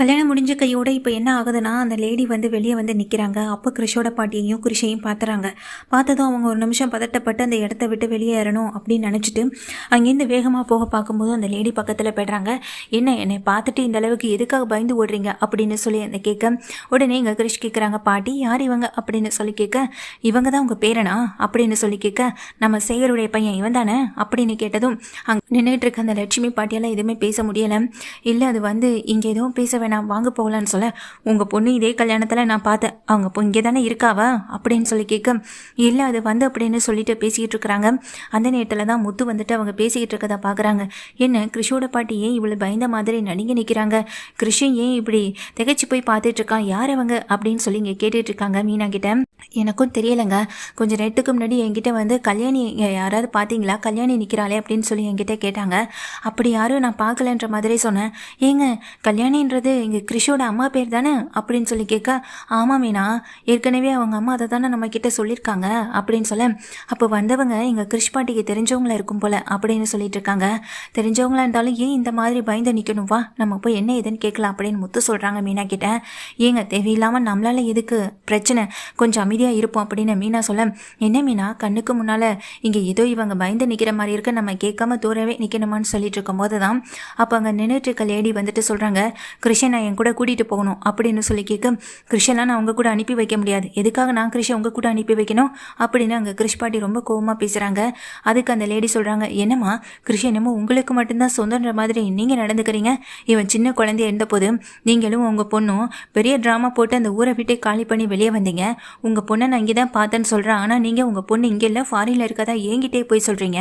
கல்யாணம் முடிஞ்ச கையோட இப்போ என்ன ஆகுதுன்னா அந்த லேடி வந்து வெளியே வந்து நிற்கிறாங்க அப்போ கிருஷோட பாட்டியையும் கிறிஷையும் பார்த்துறாங்க பார்த்ததும் அவங்க ஒரு நிமிஷம் பதட்டப்பட்டு அந்த இடத்த விட்டு வெளியேறணும் அப்படின்னு நினச்சிட்டு அங்கேருந்து வேகமாக போக பார்க்கும்போது அந்த லேடி பக்கத்தில் போய்ட்றாங்க. என்ன என்னை பார்த்துட்டு இந்த அளவுக்கு எதுக்காக பயந்து ஓடுறீங்க? அப்படின்னு சொல்லி அந்த கேட்க உடனே இங்கே கிருஷ் கேட்குறாங்க பாட்டி யார் இவங்க? அப்படின்னு சொல்லி கேட்க இவங்க தான் உங்கள் பேரனா? அப்படின்னு சொல்லி கேட்க நம்ம சேகருடைய பையன் இவன் தானே? அப்படின்னு கேட்டதும் அங்கே நின்றுட்டு இருக்க அந்த லட்சுமி பாட்டியால் எதுவுமே பேச முடியலை. இல்லை அது வந்து இங்கே எதுவும் பேச வேணாம். வாங்க போகலான்னு சொல்ல உங்கள் பொண்ணு இதே கல்யாணத்தில் நான் பார்த்தேன் அவங்க இப்போ இங்கே தானே இருக்காவா? அப்படின்னு சொல்லி கேட்க இல்லை அது வந்து அப்படின்னு சொல்லிட்டு பேசிக்கிட்டு இருக்கிறாங்க. அந்த நேரத்தில் தான் முத்து வந்துட்டு அவங்க பேசிக்கிட்டு இருக்கதா பார்க்குறாங்க என்ன கிருஷோட பாட்டி ஏன் இவ்வளோ பயந்த மாதிரி நடுங்கி நிற்கிறாங்க கிருஷன் ஏன் இப்படி திகைச்சு போய் பார்த்துட்டு இருக்கான்? யார் அவங்க? அப்படின்னு சொல்லி இங்கே கேட்டுட்ருக்காங்க மீனா கிட்ட எனக்கும் தெரியலைங்க. கொஞ்சம் நேரத்துக்கு முன்னாடி என்கிட்ட வந்து கல்யாணி யாராவது பார்த்தீங்களா கல்யாணி நிற்கிறாளே அப்படின்னு சொல்லி என்கிட்ட கேட்டாங்க. அப்படி யாரும் நான் பார்க்கலன்ற மாதிரி சொன்னேன். ஏங்க கல்யாணின்றது இங்கே கிறிஷோட அம்மா பேர் தானே? அப்படின்னு சொல்லி கேட்க ஆமாம் மீனா. ஏற்கனவே அவங்க அம்மா அதை தானே நம்ம கிட்ட சொல்லியிருக்காங்க அப்படின்னு சொல்ல அப்போ வந்தவங்க எங்கள் கிறிஷ் பாட்டிக்கு தெரிஞ்சவங்களா இருக்கும் போல அப்படின்னு சொல்லிட்டு இருக்காங்க. தெரிஞ்சவங்களா இருந்தாலும் ஏன் இந்த மாதிரி பயந்து நிற்கணும் வா நம்ம போய் என்ன ஏதுன்னு கேட்கலாம் அப்படின்னு முத்து சொல்கிறாங்க மீனா கிட்ட. ஏங்க தேவையில்லாமல் நம்மளால எதுக்கு? பிரச்சனை. கொஞ்சம் அமைதியாக இருப்போம் அப்படின்னு மீனா சொல்ல என்ன மீனா கண்ணுக்கு முன்னால் இங்கே ஏதோ இவங்க பயந்து நிற்கிற மாதிரி இருக்க. நம்ம கேட்காம தூரவே நிற்கணுமான்னு சொல்லிட்டு இருக்கும்போது தான் அப்போ அங்கே நின்றுட்டு இருக்க லேடி வந்துட்டு சொல்கிறாங்க கிருஷ்ணன் என் கூட கூட்டிகிட்டு போகணும் அப்படின்னு சொல்லி கேட்க கிருஷ்ணலாம் நான் உங்கள் கூட அனுப்பி வைக்க முடியாது. எதுக்காக நான் கிருஷ்ணன் உங்கள் கூட அனுப்பி வைக்கணும்? அப்படின்னு அங்கே கிருஷ் பாட்டி ரொம்ப கோவமாக பேசுகிறாங்க அதுக்கு அந்த லேடி சொல்கிறாங்க என்னம்மா கிருஷ்ணன் என்னமோ உங்களுக்கு மட்டும்தான் சொந்தன்ற மாதிரி நீங்கள் நடந்துக்கிறீங்க. இவன் சின்ன குழந்தைய இருந்தபோது நீங்களும் உங்கள் பொண்ணும் பெரிய ட்ராமா போட்டு அந்த ஊரை விட்டே காலி பண்ணி வெளியே வந்தீங்க. உங்கள் பொண்ணை நான் இங்கே தான் பார்த்தேன்னு சொல்கிறேன் ஆனால் நீங்கள் உங்கள் பொண்ணு இங்கே இல்லை ஃபாரினில் இருக்கதா ஏங்கிட்டே போய் சொல்கிறீங்க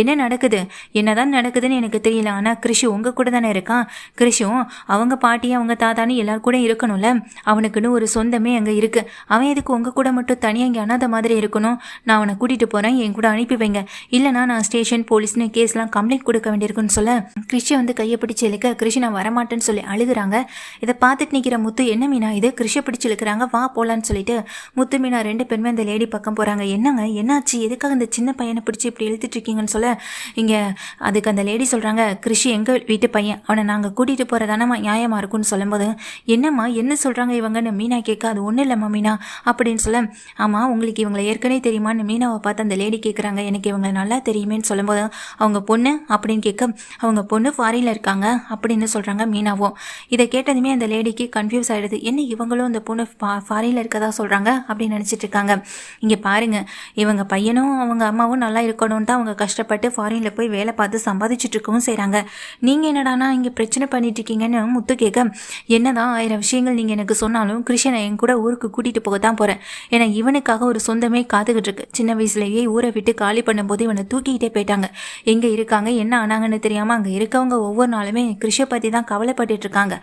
என்ன நடக்குது? என்னதான் நடக்குதுன்னு எனக்கு தெரியல. ஆனால் கிருஷி உங்கள் கூட தானே இருக்கான் கிருஷும் அவங்க பாட்டி அவங்க தாத்தான்னு எல்லாரும் கூட இருக்கணும்ல? அவனுக்குன்னு ஒரு சொந்தமே அங்கே இருக்குது அவன் எதுக்கு உங்கள் கூட மட்டும் தனியாக இங்கே அனாத மாதிரி இருக்கணும்? நான் அவனை கூட்டிகிட்டு போகிறேன் என் கூட அனுப்பி வைங்க. இல்லைனா நான் ஸ்டேஷன் போலீஸ்னு கேஸ்லாம் கம்ப்ளைண்ட் கொடுக்க வேண்டியிருக்குன்னு சொல்ல கிருஷி வந்து கையை பிடிச்சி இழுக்க கிருஷி நான் வரமாட்டேன்னு சொல்லி அழுகுறாங்க. இதை பார்த்துட்டு நிற்கிற முத்து என்ன மீனா இது? கிருஷியை பிடிச்சி இழுக்கிறாங்க. வா போகலான்னு சொல்லிட்டு முத்து மீனா ரெண்டு பேருமே அந்த லேடி பக்கம் போகிறாங்க என்னங்க? என்னாச்சு? எதுக்காக இந்த சின்ன பையனை பிடிச்சி இப்படி இழுத்துட்டு இருக்கீங்கன்னு சொல்ல? இங்கே அதுக்கு அந்த லேடி சொல்கிறாங்க கிருஷி எங்கள் வீட்டு பையன்? அவனை நாங்கள் கூட்டிகிட்டு போகிறதானம்மா நியாயமாக இருக்கும்னு சொல்லும்போது என்னம்மா? என்ன சொல்கிறாங்க இவங்கன்னு மீனா கேட்க அது ஒன்றும் இல்லைம்மா மீனா அப்படின்னு சொல்ல ஆமாம் உங்களுக்கு இவங்களை ஏற்கனவே தெரியுமான்னு மீனாவை பார்த்து அந்த லேடி கேட்குறாங்க எனக்கு இவங்களை நல்லா தெரியுமேன்னு சொல்லும்போது அவங்க பொண்ணு அப்படின்னு கேட்க அவங்க பொண்ணு ஃபாரினில் இருக்காங்க அப்படின்னு சொல்கிறாங்க மீனாவும் இதை கேட்டதுமே அந்த லேடிக்கு கன்ஃபியூஸ் ஆகிடுது என்ன இவங்களும் அந்த பொண்ணு ஃபா ஃபாரினில் இருக்கதா சொல்கிறாங்க அப்படின்னு நினச்சிட்டு இருக்காங்க இங்கே பாருங்கள் இவங்க பையனும் அவங்க அம்மாவும் நல்லா இருக்கணும்னு தான் அவங்க கஷ்டப்பட்டு ஃபாரினில் போய் வேலை பார்த்து சம்பாதிச்சுட்டு இருக்கவும் செய்கிறாங்க நீங்கள் என்னடானா இங்கே பிரச்சனை பண்ணிட்டு இருக்கீங்கன்னு முத்து கேட்க என்னதான் ஆயிரம் விஷயங்கள் நீங்கள் எனக்கு சொன்னாலும் கிருஷ்ணனை என் கூட ஊருக்கு கூட்டிகிட்டு போக தான் போகிறேன் ஏன்னா இவனுக்காக ஒரு சொந்தமே காத்துக்கிட்டு இருக்கு சின்ன வயசுலேயே ஊரை விட்டு காலி பண்ணும்போது இவனை தூக்கிக்கிட்டே போயிட்டாங்க. எங்கே இருக்காங்க என்ன ஆனாங்கன்னு தெரியாமல் அங்கே இருக்கவங்க ஒவ்வொரு நாளுமே கிருஷை பற்றி தான் கவலைப்பட்டு இருக்காங்க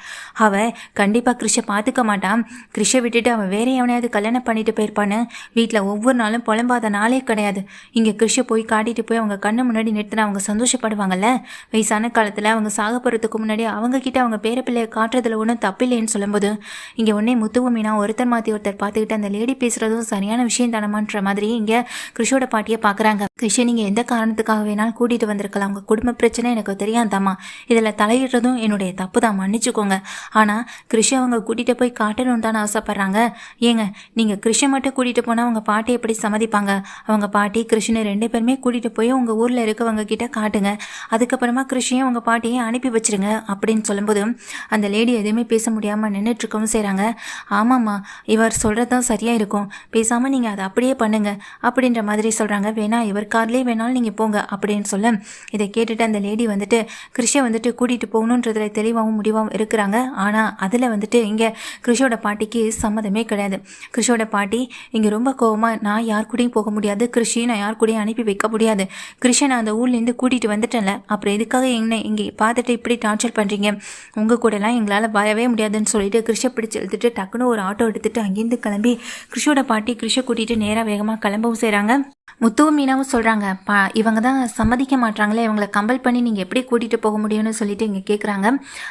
அவன் கண்டிப்பாக கிருஷை பார்த்துக்க மாட்டான். கிருஷை விட்டுட்டு அவன் வேற எவனையாவது கல்யாணம் பண்ணிட்டு போயிருப்பான்னு. வீட்டில் ஒவ்வொரு நாளும் புலம்பாத நாளே கிடையாது. இங்கே கிருஷை போய் காட்டிட்டு போய் அவங்க கண்ணு முன்னாடி நிறுத்தினா அவங்க சந்தோஷப்படுவாங்கல்ல? வயசான காலத்தில் அவங்க சாக போகிறதுக்கு முன்னாடி அவங்க கிட்ட அவங்க பேர பிள்ளையை காட்டுறதுல ஒன்றும் தப்பில்லைன்னு சொல்லும்போது இங்கே உடனே முத்துவும் மீனா ஒருத்தர் மாற்றி ஒருத்தர் பார்த்துக்கிட்டு அந்த லேடி பேசுகிறதும் சரியான விஷயம் தானமான்ற மாதிரி இங்கே கிருஷோட பாட்டியை பார்க்குறாங்க கிருஷி நீங்கள் எந்த காரணத்துக்காக வேணாலும் கூட்டிகிட்டு வந்திருக்கலாம். உங்கள் குடும்ப பிரச்சனை எனக்கு தெரியாதாம்மா. இதில் தலையிடுறதும் என்னுடைய தப்பு தான் மன்னிச்சுக்கோங்க. ஆனால் கிருஷி அவங்க கூட்டிகிட்டு போய் காட்டணும்னு தானே ஆசைப்பட்றாங்க. ஏங்க நீங்கள் கிருஷி மட்டும் கூட்டிகிட்டு போனால் அவங்க பாட்டி எப்படி சம்மதிப்பாங்க? அவங்க பாட்டி கிருஷ்ணன் ரெண்டு பேருமே கூட்டிகிட்டு போய் உங்கள் ஊரில் இருக்கவங்க கிட்ட காட்டுங்க. அதுக்கப்புறமா கிருஷ்ணையும் உங்கள் பாட்டியை அனுப்பி வச்சிருங்க அப்படின்னு சொல்லும்போது அந்த லேடி எதுவுமே பேச முடியாமல் நின்றுட்டுருக்கவும் செய்கிறாங்க ஆமாம்மா இவர் சொல்கிறது தான் சரியாக இருக்கும். பேசாமல் நீங்கள் அதை அப்படியே பண்ணுங்க அப்படின்ற மாதிரி சொல்கிறாங்க வேணா இவர் கார்லேயே வேணாலும் நீங்கள் போங்க அப்படின்னு சொல்ல இதை கேட்டுட்டு அந்த லேடி வந்துட்டு கிருஷ்ணை வந்துட்டு கூட்டிகிட்டு போகணுன்றதுல தெளிவாகவும் முடிவாகவும் இருக்கிறாங்க. ஆனால் அதில் வந்துட்டு இங்கே கிருஷியோட பாட்டிக்கு சம்மதமே கிடையாது. கிருஷியோட பாட்டி பாட்டி இங்கே ரொம்ப கோவமாக நான் யார் கூடயும் போக முடியாது. கிருஷி நான் யார் கூடயும் அனுப்பி வைக்க முடியாது. கிருஷி நான் அந்த ஊர்லேருந்து கூட்டிகிட்டு வந்துட்டேன்ல. அப்புறம் எதுக்காக என்ன இங்கே பார்த்துட்டு இப்படி டார்ச்சர் பண்ணுறீங்க உங்கள் கூடலாம் எங்களால் வரவே முடியாதுன்னு சொல்லிட்டு கிருஷை பிடிச்சி எடுத்துட்டு டக்குன்னு ஒரு ஆட்டோ எடுத்துகிட்டு அங்கேருந்து கிளம்பி கிருஷோட பாட்டி கிருஷை கூட்டிகிட்டு நேராக வேகமாக கிளம்பவும் செய்கிறாங்க முத்துவும் மீனாவும் சொல்கிறாங்க பா இவங்க தான் சம்மதிக்க மாட்றாங்களே இவங்களை கம்பல் பண்ணி நீங்கள் எப்படி கூட்டிகிட்டு போக முடியும்னு சொல்லிட்டு இங்கே கேட்குறாங்க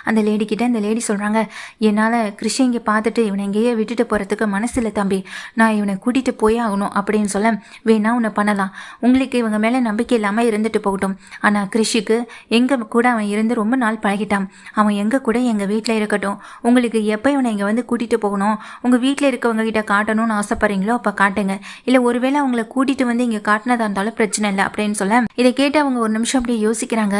அந்த லேடி கிட்ட அந்த லேடி சொல்கிறாங்க என்னால் கிருஷி இங்கே பார்த்துட்டு இவனை எங்கேயே விட்டுட்டு போகிறதுக்கு மனசு இல்லை தம்பி. நான் இவனை கூட்டிகிட்டு போயே ஆகணும் அப்படின்னு சொல்ல வேணா உன்னை பண்ணலாம். உங்களுக்கு இவங்க மேலே நம்பிக்கை இல்லாமல் இருந்துட்டு போகட்டும். ஆனால் கிருஷிக்கு எங்கள் கூட அவன் இருந்து ரொம்ப நாள் பழகிட்டான். அவன் எங்கள் கூட எங்கள் வீட்டில் இருக்கட்டும். உங்களுக்கு எப்போ இவனை இங்கே வந்து கூட்டிகிட்டு போகணும்? உங்கள் வீட்டில் இருக்கவங்க கிட்ட காட்டணும்னு ஆசைப்படுறீங்களோ அப்போ காட்டுங்க. இல்லை ஒருவேளை அவங்கள கூட்டிகிட்டு வந்து இங்கே காட்டினதா இருந்தாலும் பிரச்சனை இல்லை அப்படின்னு சொல்ல. இதை கேட்டு அவங்க ஒரு நிமிஷம் அப்படியே யோசிக்கிறாங்க.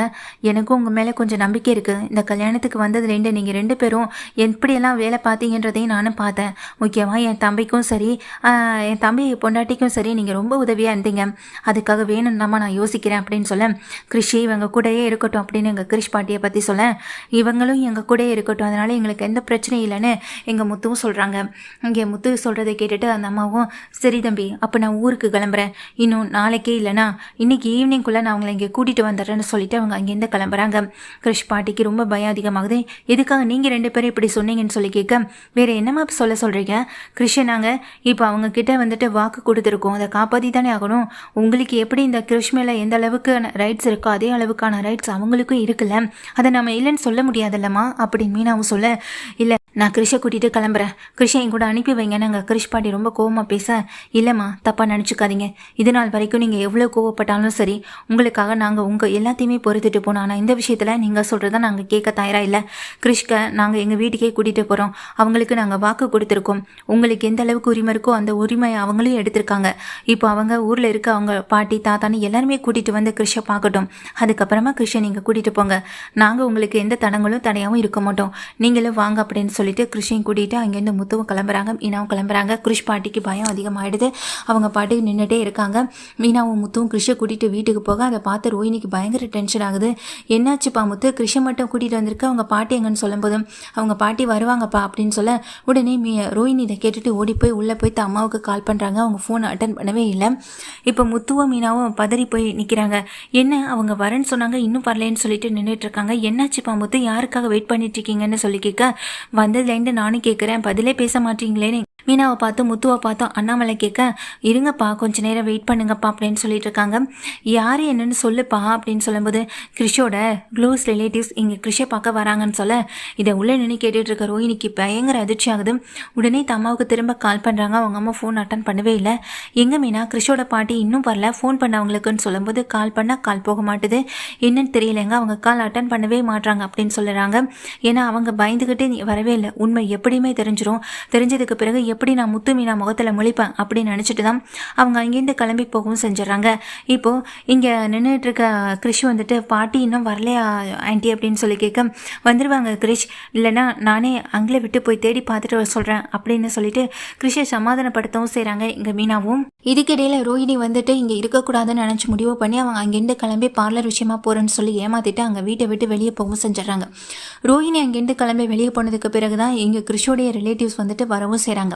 எனக்கும் உங்கள் மேலே கொஞ்சம் நம்பிக்கை இருக்குது இந்த கல்யாணத்துக்கு வந்ததுலேருந்து நீங்கள் ரெண்டு பேரும் எப்படியெல்லாம் வேலை பார்த்தீங்கன்றதையும் நானும் பார்த்தேன். முக்கியமாக என் தம்பிக்கும் சரி என் தம்பி பொண்டாட்டிக்கும் சரி நீங்கள் ரொம்ப உதவியாக இருந்தீங்க. அதுக்காக வேணும் நான் யோசிக்கிறேன் அப்படின்னு சொல்ல. கிருஷி இவங்க கூடயே இருக்கட்டும் அப்படின்னு எங்கள் கிரிஷ் பாட்டியை பற்றி சொல்ல. இவங்களும் எங்கள் கூடயே இருக்கட்டும். அதனால் எங்களுக்கு எந்த பிரச்சனையும் இல்லைன்னு எங்கள் முத்துவும் சொல்கிறாங்க இங்கே முத்து சொல்கிறத கேட்டுட்டு அந்த அம்மாவும் சரி தம்பி அப்போ நான் ஊருக்கு கிளம்புறேன். இன்னும் நாளைக்கே இல்லைனா இன்னைக்கு ஈவினிங்குள்ளே நான் அவங்களை இங்கே கூட்டிகிட்டு வந்துடுறேன்னு சொல்லிட்டு அவங்க அங்கேருந்து கிளம்புறாங்க. கிருஷ் பாட்டிக்கு ரொம்ப பயம் அதிகமாகுது. எதுக்காக நீங்கள் ரெண்டு பேரும் இப்படி சொன்னீங்கன்னு சொல்லி கேட்க வேற என்னம்மா சொல்ல சொல்கிறீங்க கிருஷ் நாங்கள் இப்போ அவங்க கிட்ட வந்துட்டு வாக்கு கொடுத்துருக்கோம். அதை காப்பாற்றி தானே ஆகணும். உங்களுக்கு எப்படி இந்த கிருஷ் மேலே எந்த அளவுக்கு ரைட்ஸ் இருக்கோ அதே அளவுக்கான ரைட்ஸ் அவங்களுக்கும் இருக்குல்ல? அதை நம்ம இல்லைன்னு சொல்ல முடியாதுல்லம்மா? அப்படின்னு மீனாவும் சொல்ல இல்லை நான் கிருஷை கூட்டிகிட்டு கிளம்புறேன். கிருஷை என் கூட அனுப்பி வைங்க. நாங்கள் கிருஷ் பாட்டி ரொம்ப கோவமாக பேச இல்லைம்மா தப்பாக நினச்சிக்காதீங்க. இது நாள் வரைக்கும் நீங்கள் எவ்வளோ கோவப்பட்டாலும் சரி உங்களுக்காக நாங்கள் உங்கள் எல்லாத்தையுமே பொறுத்துட்டு போனோம். ஆனால் இந்த விஷயத்தில் நீங்கள் சொல்கிறத நாங்கள் கேட்க தயாராக இல்லை. கிருஷ்க நாங்கள் எங்கள் வீட்டுக்கே கூட்டிகிட்டு போகிறோம் அவங்களுக்கு நாங்கள் வாக்கு கொடுத்துருக்கோம். உங்களுக்கு எந்த அளவுக்கு உரிமை இருக்கோ அந்த உரிமையை அவங்களும் எடுத்திருக்காங்க. இப்போ அவங்க ஊரில் இருக்க அவங்க பாட்டி தாத்தான்னு எல்லாருமே கூட்டிகிட்டு வந்து கிருஷை பார்க்கட்டும். அதுக்கப்புறமா கிருஷை நீங்கள் கூட்டிகிட்டு போங்க. நாங்கள் உங்களுக்கு எந்த தடங்களும் தடையாகவும் இருக்க மாட்டோம். நீங்களும் வாங்க அப்படின்னு சொல்லிட்டு கிருஷையும் கூட்டிகிட்டு அங்கேருந்து முத்துவும் கிளம்புறாங்க இனாவும் கிளம்புறாங்க. கிருஷ் பாட்டிக்கு பயம் அதிகமாகிடுது அவங்க பாட்டுக்கு நின்றுட்டே இருக்காங்க. மீனாவும் முத்துவும் கிருஷை கூட்டிகிட்டு வீட்டுக்கு போக அதை பார்த்து ரோஹினிக்கு பயங்கர டென்ஷன் ஆகுது. என்னாச்சுப்பா முத்து? கிருஷை மட்டும் கூட்டிகிட்டு வந்திருக்க அவங்க பாட்டி எங்கன்னு சொல்லும்போது அவங்க பாட்டி வருவாங்கப்பா அப்படின்னு சொல்ல உடனே மீ ரோஹினி இதை கேட்டுட்டு ஓடி போய் உள்ளே போய் தான் அம்மாவுக்கு கால் பண்ணுறாங்க அவங்க ஃபோன் அட்டன் பண்ணவே இல்லை. இப்போ முத்துவும் மீனாவும் பதறி போய் நிற்கிறாங்க என்ன அவங்க வரேன்னு சொன்னாங்க இன்னும் வரலன்னு சொல்லிட்டு நின்றுட்டு இருக்காங்க என்னாச்சுப்பா முத்து? யாருக்காக வெயிட் பண்ணிட்டு இருக்கீங்கன்னு சொல்லி கேட்க வந்ததுலேருந்து நானும் கேட்குறேன் பதிலே பேச மாட்டீங்களேன்னு மீனாவை பார்த்து முத்துவை பார்த்தோம் அண்ணாமலை கேட்க இருங்கப்பா கொஞ்ச நேரம் வெயிட் பண்ணுங்கப்பா அப்படின்னு சொல்லிட்டு இருக்காங்க. யார் என்னன்னு சொல்லுப்பா அப்படின்னு சொல்லும்போது கிறிஷோட க்ளோஸ் ரிலேட்டிவ்ஸ் இங்கே கிறிஷை பார்க்க வராங்கன்னு சொல்ல இதை உள்ளே நின்று கேட்டுட்டு இருக்க ரோஹினிக்கு பயங்கர அதிர்ச்சி ஆகுது. உடனே தம்மாவுக்கு திரும்ப கால் பண்ணுறாங்க அவங்க அம்மா ஃபோன் அட்டன் பண்ணவே இல்லை. எங்கே மீனா கிறிஷோட பாட்டி இன்னும் வரல. ஃபோன் பண்ணவங்களுக்குன்னு சொல்லும்போது கால் பண்ணால் கால் போக மாட்டுது. என்னன்னு தெரியலங்க. அவங்க கால் அட்டன் பண்ணவே மாட்டுறாங்க அப்படின்னு சொல்லுறாங்க. ஏன்னா அவங்க பயந்துக்கிட்டே வரவே இல்லை. உண்மை எப்படியுமே தெரிஞ்சிடும் தெரிஞ்சதுக்கு பிறகு எப்படி நான் முத்து மீனா முகத்தில் முழிப்பேன் அப்படின்னு நினச்சிட்டு தான் அவங்க அங்கேருந்து கிளம்பி போகவும் செஞ்சிடறாங்க. இப்போது இங்கே நின்றுட்டு இருக்க வந்துட்டு பாட்டி இன்னும் வரலையா ஆண்டி? அப்படின்னு சொல்லி கேட்க வந்துடுவாங்க கிரிஷ். இல்லைன்னா நானே அங்கே விட்டு போய் தேடி பார்த்துட்டு வர சொல்கிறேன் அப்படின்னு சொல்லிட்டு கிரிஷை சமாதானப்படுத்தவும் செய்கிறாங்க இங்கே மீனாவும். இதுக்கிடையில் ரோஹிணி வந்துட்டு இங்கே இருக்கக்கூடாதுன்னு நினச்சி முடிவு பண்ணி அவங்க அங்கேருந்து கிளம்பி பார்லர் விஷயமா போகிறேன்னு சொல்லி ஏமாத்திட்டு அங்கே வீட்டை விட்டு வெளியே போகவும் செஞ்சிடறாங்க. ரோஹிணி அங்கேருந்து கிளம்பி வெளியே போனதுக்கு பிறகு தான் இங்கே கிறிஷோடைய ரிலேட்டிவ்ஸ் வந்துட்டு வரவும் செய்கிறாங்க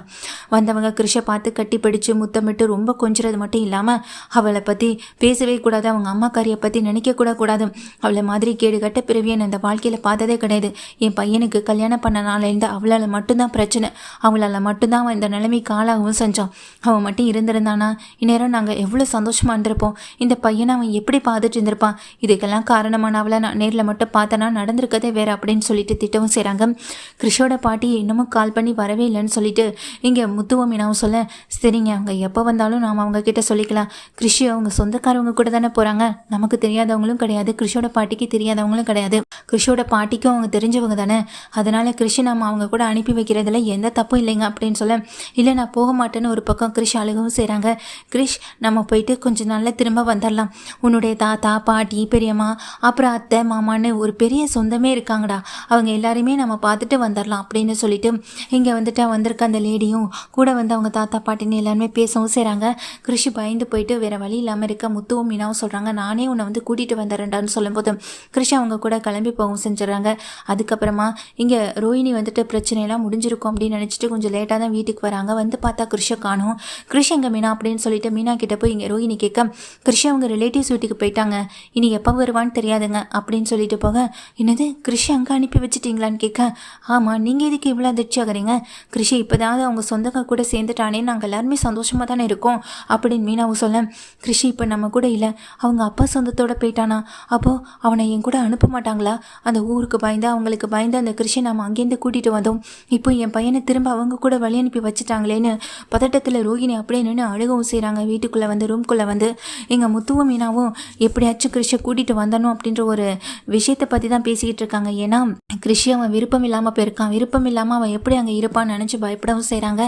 வந்தவங்க கிருஷை பார்த்து கட்டி பிடிச்சு முத்தமிட்டு ரொம்ப கொஞ்சிறது மட்டும் இல்லாமல் அவளை பற்றி பேசவே கூடாது. அவங்க அம்மாக்காரியை பற்றி நினைக்கக்கூட கூடாது. அவளை மாதிரி கேடு கட்ட பிறவியை நான் இந்த வாழ்க்கையில் பார்த்ததே கிடையாது. என் பையனுக்கு கல்யாணம் பண்ண நாளிலேருந்து அவளால் மட்டும்தான் பிரச்சனை. அவளால் மட்டும்தான் அவன் இந்த நிலைமைக்கு ஆளாகவும் செஞ்சான். அவன் மட்டும் இருந்திருந்தானா? இந்நேரம் நாங்கள் எவ்வளோ சந்தோஷமாக இருந்திருப்போம். இந்த பையனை அவன் எப்படி பார்த்துட்டு இருந்திருப்பான்? இதுக்கெல்லாம் காரணமான அவளை நான் நேரில் மட்டும் பார்த்தனா நடந்திருக்கதே வேறு அப்படின்னு சொல்லிட்டு திட்டவும் செய்கிறாங்க கிருஷோட பாட்டி இன்னமும் கால் பண்ணி வரவே இல்லைன்னு சொல்லிட்டு இங்கே முத்துவம் மீனாவும் சொல்ல சரிங்க அவங்க எப்போ வந்தாலும் நாம் அவங்கக்கிட்ட சொல்லிக்கலாம். கிறிஷி அவங்க சொந்தக்காரவங்க கூட தானே போகிறாங்க நமக்கு தெரியாதவங்களும் கிடையாது. கிறிஷோட பாட்டிக்கு தெரியாதவங்களும் கிடையாது. கிறிஷோட பாட்டிக்கும் அவங்க தெரிஞ்சவங்க தானே. அதனால கிறிஷி நம்ம அவங்க கூட அனுப்பி வைக்கிறதுல எந்த தப்பும் இல்லைங்க அப்படின்னு சொல்ல இல்லை நான் போக மாட்டேன்னு ஒரு பக்கம் கிறிஷ் அழுகவும் செய்கிறாங்க கிறிஷ் நம்ம போயிட்டு கொஞ்சம் நாளில் திரும்ப வந்துடலாம் உன்னுடைய தாத்தா பாட்டி பெரியம்மா அப்புறம் அத்தை மாமான்னு ஒரு பெரிய சொந்தமே இருக்காங்கடா. அவங்க எல்லாருமே நம்ம பார்த்துட்டு வந்துடலாம் அப்படின்னு சொல்லிட்டு இங்கே வந்துட்டு வந்திருக்க அந்த லேடி லேடியும் கூட வந்து அவங்க தாத்தா பாட்டின்னு எல்லாருமே பேசவும் செய்கிறாங்க கிருஷி பயந்து போயிட்டு வேற வழி இல்லாமல் இருக்க முத்துவும் மீனாவும் சொல்கிறாங்க நானே உன்னை வந்து கூட்டிகிட்டு வந்துடுறேன்டான்னு சொல்லும்போது கிருஷி அவங்க கூட கிளம்பி போகவும் செஞ்சிடறாங்க. அதுக்கப்புறமா இங்கே ரோஹிணி வந்துட்டு பிரச்சனையெல்லாம் முடிஞ்சிருக்கும் அப்படின்னு நினச்சிட்டு கொஞ்சம் லேட்டாக தான் வீட்டுக்கு வராங்க. வந்து பார்த்தா கிருஷை காணும். கிருஷ் எங்கள் மீனா? அப்படின்னு சொல்லிட்டு மீனா கிட்ட போய் இங்கே ரோஹிணி கேட்க கிருஷி அவங்க ரிலேட்டிவ்ஸ் வீட்டுக்கு போயிட்டாங்க. இனி எப்போ வருவான்னு தெரியாதுங்க. அப்படின்னு சொல்லிட்டு போக என்னது? கிருஷி அங்கே அனுப்பி வச்சுட்டீங்களான்னு கேட்க ஆமாம் நீங்கள் இதுக்கு இவ்வளோ அதிர்ச்சி ஆகிறீங்க கிருஷி இப்போதாவது அவங்க சொந்தங்க கூட சேர்ந்துட்டானே நாங்கள் எல்லாருமே சந்தோஷமாக தானே இருக்கோம்? அப்படின்னு மீனாவும் சொல்ல கிருஷி இப்போ நம்ம கூட இல்லை. அவங்க அப்பா சொந்தத்தோட போயிட்டானா? அப்போது அவனை என் கூட அனுப்ப மாட்டாங்களா? அந்த ஊருக்கு பயந்து அவங்களுக்கு பயந்து அந்த கிருஷி நம்ம அங்கேருந்து கூட்டிகிட்டு வந்தோம். இப்போ என் பையனை திரும்ப அவங்க கூட வழி அனுப்பி வச்சுட்டாங்களேன்னு பதட்டத்தில் ரோகிணி அப்படியே நின்று அழுகவும் செய்கிறாங்க வீட்டுக்குள்ளே வந்து ரூம்குள்ளே வந்து. எங்கள் முத்துவும் மீனாவும் எப்படியாச்சும் கிருஷியை கூட்டிகிட்டு வந்தணும் அப்படின்ற ஒரு விஷயத்தை பற்றி தான் பேசிக்கிட்டு இருக்காங்க. ஏன்னா கிருஷி அவன் விருப்பம் இல்லாமல் போயிருக்கான். விருப்பம் இல்லாமல் அவன் எப்படி அங்கே இருப்பான்னு நினச்சி பயப்படவும் செய்கிறாங்க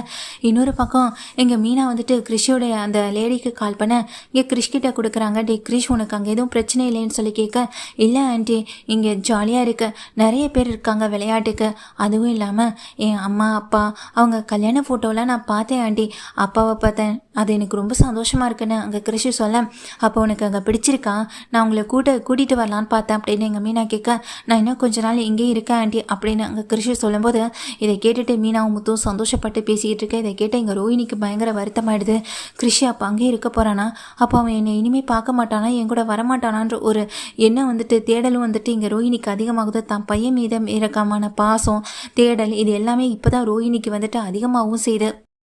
இன்னொரு பக்கம் எங்கள் மீனா வந்துட்டு கிறிஷோடைய அந்த லேடிக்கு கால் பண்ண இங்கே கிறிஷ்கிட்ட கொடுக்குறாங்க. டே கிரிஷ் உனக்கு அங்கே எதுவும் பிரச்சனை இல்லைன்னு சொல்லி கேட்க இல்லை ஆண்டி இங்கே ஜாலியாக இருக்கு. நிறைய பேர் இருக்காங்க விளையாட்டுக்கு. அதுவும் இல்லாமல் என் அம்மா அப்பா அவங்க கல்யாண ஃபோட்டோலாம் நான் பார்த்தேன் ஆண்டி. அப்பாவை பார்த்தேன். அது எனக்கு ரொம்ப சந்தோஷமாக இருக்குன்னு அங்கே கிருஷி சொல்ல அப்போ உனக்கு அங்கே பிடிச்சிருக்கா? நான் உங்களை கூட்ட கூட்டிகிட்டு வரலான்னு பார்த்தேன். அப்படின்னு எங்கள் மீனா கேட்க நான் இன்னும் கொஞ்ச நாள் இங்கே இருக்கேன் ஆண்டி. அப்படின்னு அங்கே கிருஷி சொல்லும்போது இதை கேட்டுட்டு மீனாவும் முத்தும் சந்தோஷப்பட்டு பேசிக்கிட்டு இருக்கேன் இதை கேட்ட எங்கள் ரோஹினிக்கு பயங்கர வருத்தமாயிடுது. கிருஷி அப்போ அங்கே இருக்க போகிறானா அப்போ அவன் என்னை இனிமேல் பார்க்க மாட்டானா? என் கூட வரமாட்டானான்ற ஒரு எண்ணம் வந்துட்டு தேடலும் வந்துட்டு இங்கே ரோஹினிக்கு அதிகமாகுது. தான் பையன் மீதம் இறக்கமான பாசம் தேடல் இது எல்லாமே இப்போ தான் ரோஹினிக்கு வந்துட்டு அதிகமாகவும் செய்யுது.